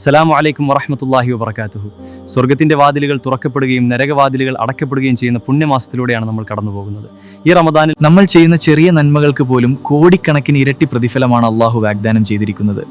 അസ്സലാമു അലൈക്കും വറഹമത്തല്ലാഹി വബർക്കാത്തുഹു സ്വർഗത്തിന്റെ വാതിലുകൾ തുറക്കപ്പെടുകയും നരകവാതിലുകൾ അടക്കപ്പെടുകയും ചെയ്യുന്ന പുണ്യമാസത്തിലൂടെയാണ് നമ്മൾ കടന്നു പോകുന്നത് ഈ റമദാനിൽ നമ്മൾ ചെയ്യുന്ന ചെറിയ നന്മകൾക്ക് പോലും കോടിക്കണക്കിന് ഇരട്ടി പ്രതിഫലമാണ് അള്ളാഹു വാഗ്ദാനം ചെയ്തിരിക്കുന്നത്.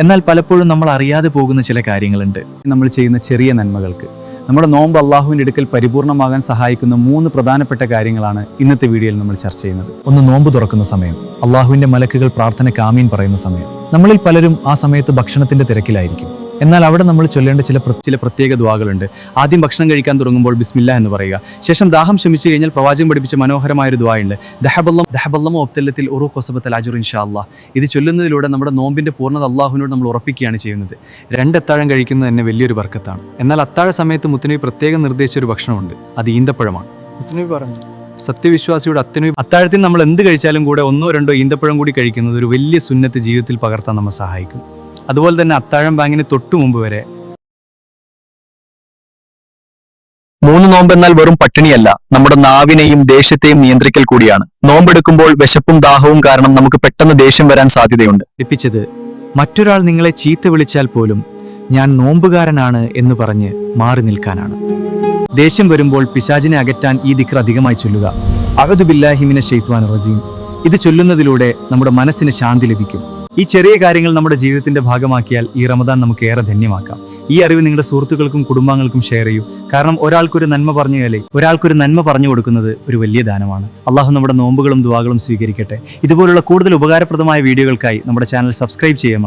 എന്നാൽ പലപ്പോഴും നമ്മൾ അറിയാതെ പോകുന്ന ചില കാര്യങ്ങളുണ്ട്. നമ്മൾ ചെയ്യുന്ന ചെറിയ നന്മകൾക്ക്. നമ്മുടെ നോമ്പ് അള്ളാഹുവിന്റെ അടുക്കൽ പരിപൂർണമാകാൻ സഹായിക്കുന്ന മൂന്ന് പ്രധാനപ്പെട്ട കാര്യങ്ങളാണ് ഇന്നത്തെ വീഡിയോയിൽ നമ്മൾ ചർച്ച ചെയ്യുന്നത്. ഒന്ന് നോമ്പ് തുറക്കുന്ന സമയം. അള്ളാഹുവിന്റെ മലക്കുകൾ പ്രാർത്ഥന കാമീൻ പറയുന്ന സമയം. നമ്മളിൽ പലരും ആ സമയത്ത് ഭക്ഷണത്തിന്റെ തിരക്കിലായിരിക്കും. എന്നാൽ അവിടെ നമ്മൾ ചൊല്ലേണ്ട ചില ചില പ്രത്യേക ദ്വാകളുണ്ട്. ആദ്യം ഭക്ഷണം കഴിക്കാൻ തുടങ്ങുമ്പോൾ ബിസ്മില്ല എന്ന് പറയുക. ശേഷം ദാഹം ശമിച്ചു കഴിഞ്ഞാൽ പ്രവാചകൻ പഠിപ്പിച്ച മനോഹരമായ ഒരു ദ്വായുണ്ട്. ദഹബല്ലം ദഹബല്ലം ഒപ്തല്ലത്തിൽ ഉറു കൊസബത്തൽ അജുർ ഇൻഷാ അല്ലാ ഇത് ചൊല്ലുന്നതിലൂടെ നമ്മുടെ നോമ്പിന്റെ പൂർണത അള്ളാഹുവിനോട് നമ്മൾ ഉറപ്പിക്കുകയാണ് ചെയ്യുന്നത്. രണ്ട് അത്താഴം കഴിക്കുന്നത് തന്നെ വലിയൊരു വർക്കത്താണ് എന്നാൽ അത്താഴ സമയത്ത് മുത്തനബി പ്രത്യേകം നിർദ്ദേശിച്ച ഒരു ഭക്ഷണമുണ്ട്. അത് ഈന്തപ്പഴമാണ്. മുത്തനബി പറഞ്ഞു. സത്യവിശ്വാസിയുടെ അത്തനു അത്താഴത്തിൽ നമ്മൾ എന്ത് കഴിച്ചാലും കൂടെ ഒന്നോ രണ്ടോ ഈന്തപ്പഴം കൂടി കഴിക്കുന്നത് ഒരു വലിയ സുന്നത്ത് ജീവിതത്തിൽ പകർത്താൻ നമ്മെ സഹായിക്കും. അതുപോലെ തന്നെ അത്താഴം ബാങ്കിന് തൊട്ടു മുമ്പ് വരെ. മൂന്ന് നോമ്പ് എന്നാൽ വെറും പട്ടിണിയല്ല നമ്മുടെ നാവിനെയും ദേഷ്യത്തെയും നിയന്ത്രിക്കൽ കൂടിയാണ്. നോമ്പെടുക്കുമ്പോൾ വിശപ്പും ദാഹവും കാരണം നമുക്ക് പെട്ടെന്ന് ദേഷ്യം വരാൻ സാധ്യതയുണ്ട്. ലഭിച്ചത് മറ്റൊരാൾ നിങ്ങളെ ചീത്ത വിളിച്ചാൽ പോലും ഞാൻ നോമ്പുകാരനാണ് എന്ന് പറഞ്ഞ് മാറി നിൽക്കാനാണ്. ദേഷ്യം വരുമ്പോൾ പിശാചിനെ അകറ്റാൻ ഈ ദിക്ർ അധികമായി ചൊല്ലുക. അഹദുബില്ലാഹിമിനെ ഷെയ്ത്വാൻ റസീം ഇത് ചൊല്ലുന്നതിലൂടെ നമ്മുടെ മനസ്സിന് ശാന്തി ലഭിക്കും. ഈ ചെറിയ കാര്യങ്ങൾ നമ്മുടെ ജീവിതത്തിന്റെ ഭാഗമാക്കിയാൽ ഈ റമദാൻ നമുക്ക് ഏറെ ധന്യമാക്കാം. ഈ അറിവ് നിങ്ങളുടെ സുഹൃത്തുക്കൾക്കും കുടുംബാംഗങ്ങൾക്കും ഷെയർ ചെയ്യൂ. കാരണം ഒരാൾക്കൊരു നന്മ പറഞ്ഞു പറഞ്ഞാലേ ഒരാൾക്കൊരു നന്മ പറഞ്ഞു കൊടുക്കുന്നത് ഒരു വലിയ ദാനമാണ്. അള്ളാഹു നമ്മുടെ നോമ്പുകളും ദുവാകളും സ്വീകരിക്കട്ടെ. ഇതുപോലുള്ള കൂടുതൽ ഉപകാരപ്രദമായ വീഡിയോകൾക്കായി നമ്മുടെ ചാനൽ സബ്സ്ക്രൈബ് ചെയ്യുക